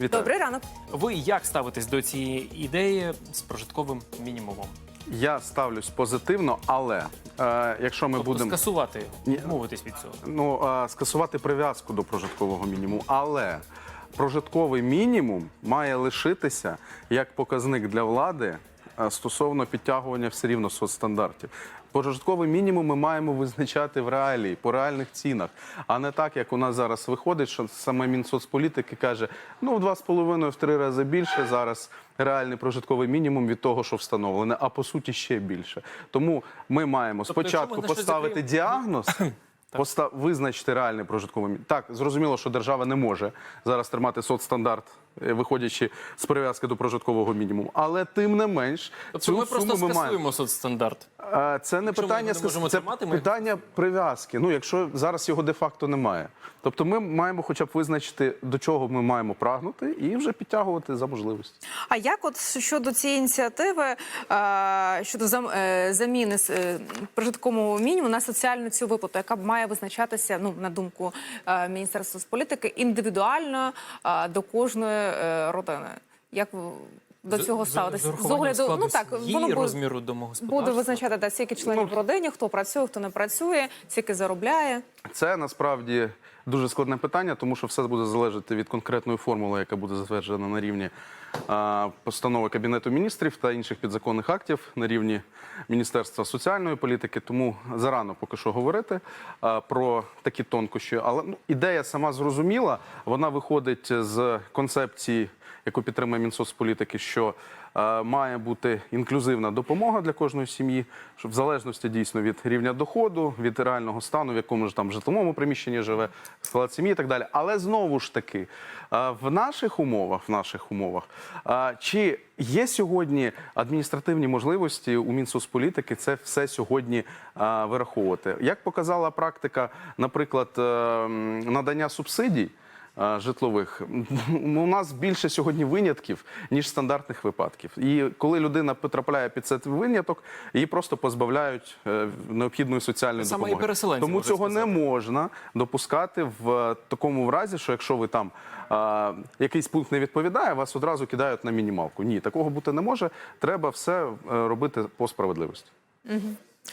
Вітаю. Добрий ранок. Ви як ставитесь до цієї ідеї з прожитковим мінімумом? Я ставлюсь позитивно, але е, якщо ми Тобто будемо скасувати, Ні. мовитись від цього. ну, е, скасувати прив'язку до прожиткового мінімуму, але прожитковий мінімум має лишитися як показник для влади стосовно підтягування все рівно соцстандартів. Прожитковий мінімум ми маємо визначати в реалії, по реальних цінах, а не так, як у нас зараз виходить, що саме Мінсоцполітики каже, ну в два з половиною в три рази більше зараз реальний прожитковий мінімум від того, що встановлене, а по суті ще більше. Тому ми маємо Тобто, спочатку ми поставити діагноз. Поста... Визначити реальний прожитковий мінімум. Так, зрозуміло, що держава не може зараз тримати соцстандарт, е, виходячи з прив'язки до прожиткового мінімуму. Але тим не менш, Тобто цю ми суму просто ми маємо. соцстандарт. Е, Це не Якщо питання його не це тримати, ми- питання прив'язки. Ну, якщо зараз його де-факто немає. Тобто ми маємо хоча б визначити, до чого ми маємо прагнути, і вже підтягувати за можливості. А як от щодо цієї ініціативи, е, щодо е, заміни е, прожиткового мінімуму на соціальну цю виплату, яка має визначатися, ну на думку е, Міністерства соцполітики, індивідуально е, до кожної е, родини? Як до цього ставитися? З урахуванням ну так, воно буде, розміру домогосподарства. буде визначати да, скільки членів в родині, хто працює, хто не працює, скільки заробляє. Це насправді дуже складне питання, тому що все буде залежати від конкретної формули, яка буде затверджена на рівні а, постанови Кабінету міністрів та інших підзаконних актів на рівні Міністерства соціальної політики. Тому зарано поки що говорити а, про такі тонкощі. Але ну, ідея сама зрозуміла. Вона виходить з концепції, яку підтримує Мінсоцполітики, що е, має бути інклюзивна допомога для кожної сім'ї, в залежності дійсно від рівня доходу, від реального стану, в якому ж там житловому приміщенні живе склад сім'ї і так далі. Але знову ж таки, е, в наших умовах, в наших умовах, е, чи є сьогодні адміністративні можливості у Мінсоцполітики це все сьогодні е, вираховувати? Як показала практика, наприклад, е, надання субсидій житлових. У нас більше сьогодні винятків, ніж стандартних випадків. І коли людина потрапляє під цей виняток, її просто позбавляють е, необхідної соціальної Саме допомоги. переселенці, Тому цього сказати. не можна допускати в такому разі, що якщо ви там е, якийсь пункт не відповідає, вас одразу кидають на мінімалку. Ні, такого бути не може. Треба все е, робити по справедливості. Е,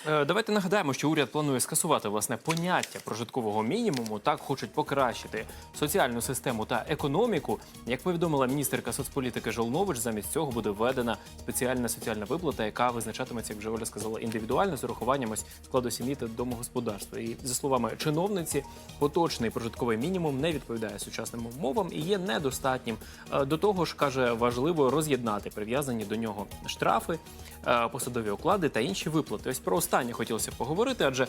Давайте нагадаємо, що уряд планує скасувати власне поняття прожиткового мінімуму. Так хочуть покращити соціальну систему та економіку. Як повідомила міністерка соцполітики Жолнович, замість цього буде введена спеціальна соціальна виплата, яка визначатиметься, як вже Оля сказала, індивідуально з урахуванням ось складу сім'ї та домогосподарства. І за словами чиновниці, поточний прожитковий мінімум не відповідає сучасним умовам і є недостатнім. Е, До того ж, каже, важливо роз'єднати прив'язані до нього штрафи, е, посадові оклади та інші виплати. Ось про останнє хотілося поговорити, адже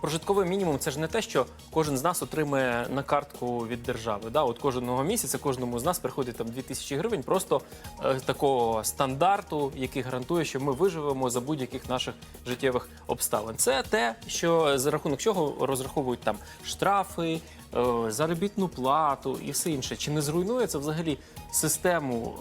прожитковий мінімум це ж не те, що кожен з нас отримує на картку від держави. Да? От кожного місяця кожному з нас приходить там 2000 гривень, просто е, такого стандарту, який гарантує, що ми виживемо за будь-яких наших життєвих обставин. Це те, що за рахунок чого розраховують там штрафи, е, заробітну плату і все інше. Чи не зруйнує це взагалі систему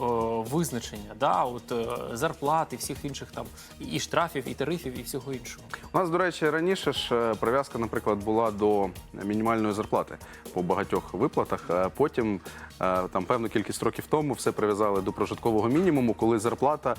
е, визначення, да? от, е, зарплат і всіх інших там і штрафів, і тарифів, і всього іншого? У нас, до речі, раніше ж прив'язка, наприклад, була до мінімальної зарплати по багатьох виплатах. Потім там певну кількість років тому все прив'язали до прожиткового мінімуму, коли зарплата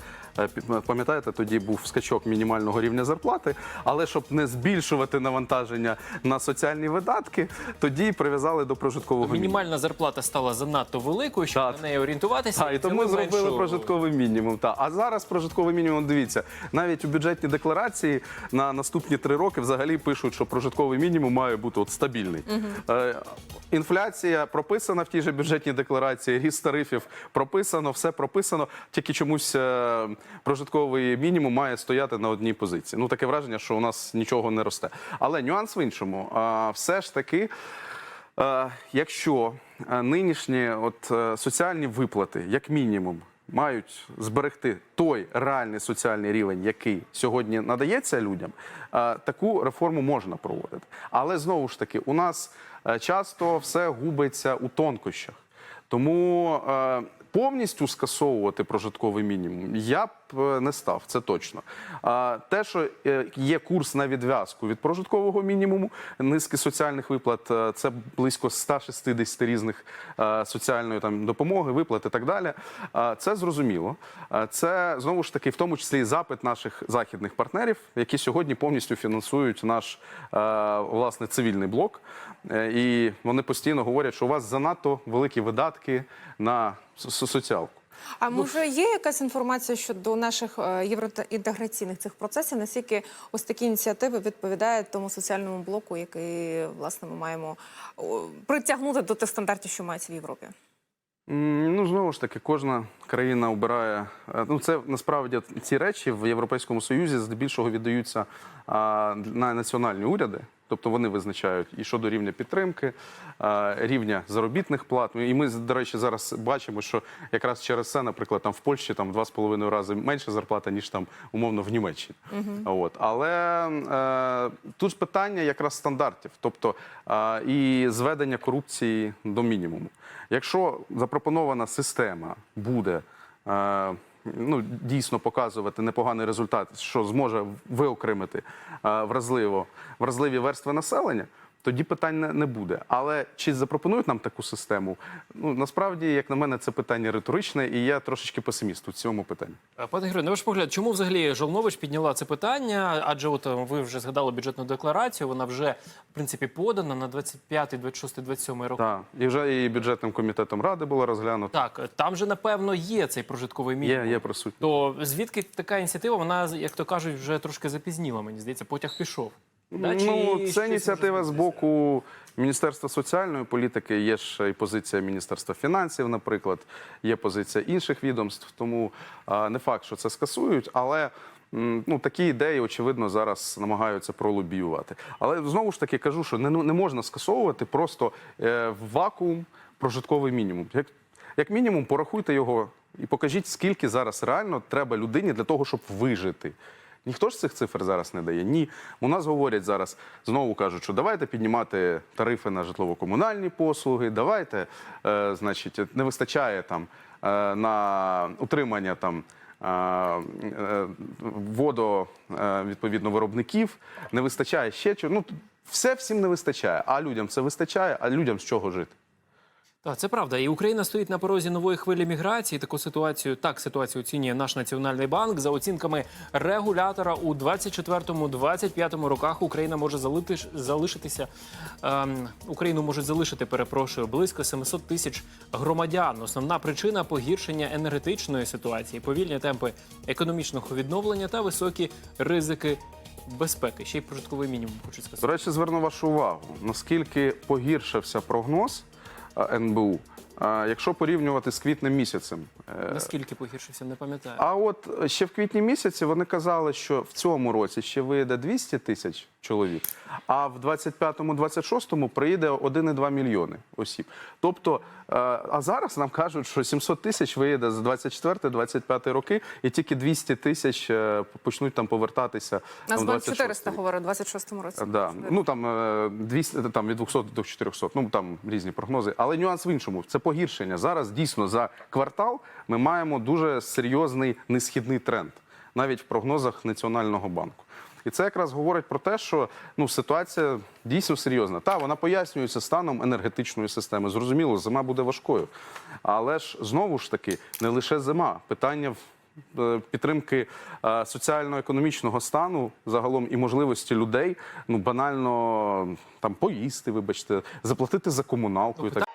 пам'ятаєте, тоді був скачок мінімального рівня зарплати. Але щоб не збільшувати навантаження на соціальні видатки, тоді прив'язали до прожиткового мінімуму. Мінімальна зарплата стала занадто великою, щоб Так. на неї орієнтуватися. А, і тому взяли зробили меншу- прожитковий мінімум. Та. А зараз прожитковий мінімум, дивіться, навіть у бюджетній декларації на наступні три роки взагалі пишуть, що прожитковий мінімум має бути от стабільний. Е, інфляція прописана в тій же бюджетній декларації, ріст тарифів прописано, все прописано. Тільки чомусь е, прожитковий мінімум має стояти на одній позиції. Ну таке враження, що у нас нічого не росте. Але нюанс в іншому. А, все ж таки. Е, Якщо е, нинішні от, е, соціальні виплати, як мінімум, мають зберегти той реальний соціальний рівень, який сьогодні надається людям, таку реформу можна проводити. Але знову ж таки, у нас часто все губиться у тонкощах. Тому повністю скасовувати прожитковий мінімум я б е, не став, це точно. А те, що е, є курс на відв'язку від прожиткового мінімуму, низки соціальних виплат, е, це близько 160 різних соціальної там допомоги, виплат і так далі. Це зрозуміло. Це знову ж таки, в тому числі і запит наших західних партнерів, які сьогодні повністю фінансують наш власне цивільний блок. І вони постійно говорять, що у вас занадто великі видатки на со- со- соціалку. А може є якась інформація щодо наших е, євроінтеграційних цих процесів? Наскільки ось такі ініціативи відповідають тому соціальному блоку, який власне ми маємо притягнути до тих стандартів, що мають в Європі? Ну, знову ж таки, кожна країна обирає. е, Ну, це насправді ці речі в Європейському Союзі здебільшого віддаються на національні уряди. Тобто вони визначають і щодо рівня підтримки, рівня заробітних плат. І ми, до речі, зараз бачимо, що якраз через це, наприклад, там в Польщі там в два з половиною рази менша зарплата, ніж там умовно в Німеччині. От. Але е, тут ж питання якраз стандартів, тобто е, і зведення корупції до мінімуму. Якщо запропонована система буде е, ну, дійсно показувати непоганий результат, що зможе виокремити е, вразливо, вразливі верстви населення. Тоді питань не, буде. Але чи запропонують нам таку систему? Ну насправді, як на мене, це питання риторичне, і я трошечки песиміст у цьому питанні. Е, Пане Григорію, на ваш погляд, чому взагалі Жолнович підняла це питання? Адже от е, ви вже згадали бюджетну декларацію, вона вже в принципі подана на 25, 26, 27 роки. Так, і вже і бюджетним комітетом ради було розглянуто. Так, там же напевно є цей прожитковий мінімум. Є, є присутні. То звідки така ініціатива? Вона, як то кажуть, вже трошки запізніла. Мені здається, потяг пішов. Да, чи Ну, щось це ініціатива з боку Міністерства соціальної політики. Є ж і позиція Міністерства фінансів, наприклад, є позиція інших відомств. Тому а, не факт, що це скасують, але. Ну, такі ідеї, очевидно, зараз намагаються пролобіювати. Але знову ж таки кажу, що не, ну, не можна скасовувати просто е, в вакуум прожитковий мінімум. Як, як мінімум, порахуйте його і покажіть, скільки зараз реально треба людині для того, щоб вижити. Ніхто ж цих цифр зараз не дає. Ні. У нас говорять зараз, знову кажуть, що давайте піднімати тарифи на житлово-комунальні послуги, давайте, е, значить, не вистачає там е, на утримання там. е, е, Водо е, відповідно виробників не вистачає ще чого. Ну все всім не вистачає. А людям це вистачає, а людям з чого жити? Так, це правда. І Україна стоїть на порозі нової хвилі міграції. Таку ситуацію так ситуацію оцінює наш національний банк. За оцінками регулятора у 24-25 роках Україна може залити, залишитися. Ем, Україну можуть залишити, перепрошую, близько 700 тисяч громадян. Основна причина погіршення енергетичної ситуації, повільні темпи економічного відновлення та високі ризики безпеки. Ще й прожитковий мінімум хочуть сказати. До речі, зверну вашу увагу, наскільки погіршився прогноз НБУ, А, якщо порівнювати з квітнем місяцем. Е, Наскільки погіршився, не пам'ятаю. А от ще в квітні місяці вони казали, що в цьому році ще виїде 200 тисяч чоловік, а в 25-26 приїде 1,2 мільйони осіб. Тобто, е, а зараз нам кажуть, що 700 тисяч виїде з 24-25 роки, і тільки 200 тисяч е, почнуть там повертатися. Нас там, було 26-й 400, рік. говорить, у 26-му році. Да. Ну там е, 200, там від 200 до 400, ну там різні прогнози. Але нюанс в іншому. Це погіршення. Зараз дійсно за квартал ми маємо дуже серйозний несхідний тренд, навіть в прогнозах Національного банку. І це якраз говорить про те, що ну ситуація дійсно серйозна. Та вона пояснюється станом енергетичної системи. Зрозуміло, зима буде важкою. Але ж знову ж таки не лише зима. Питання в е, підтримки е, соціально-економічного стану загалом і можливості людей ну банально там поїсти, вибачте, заплатити за комуналку і так.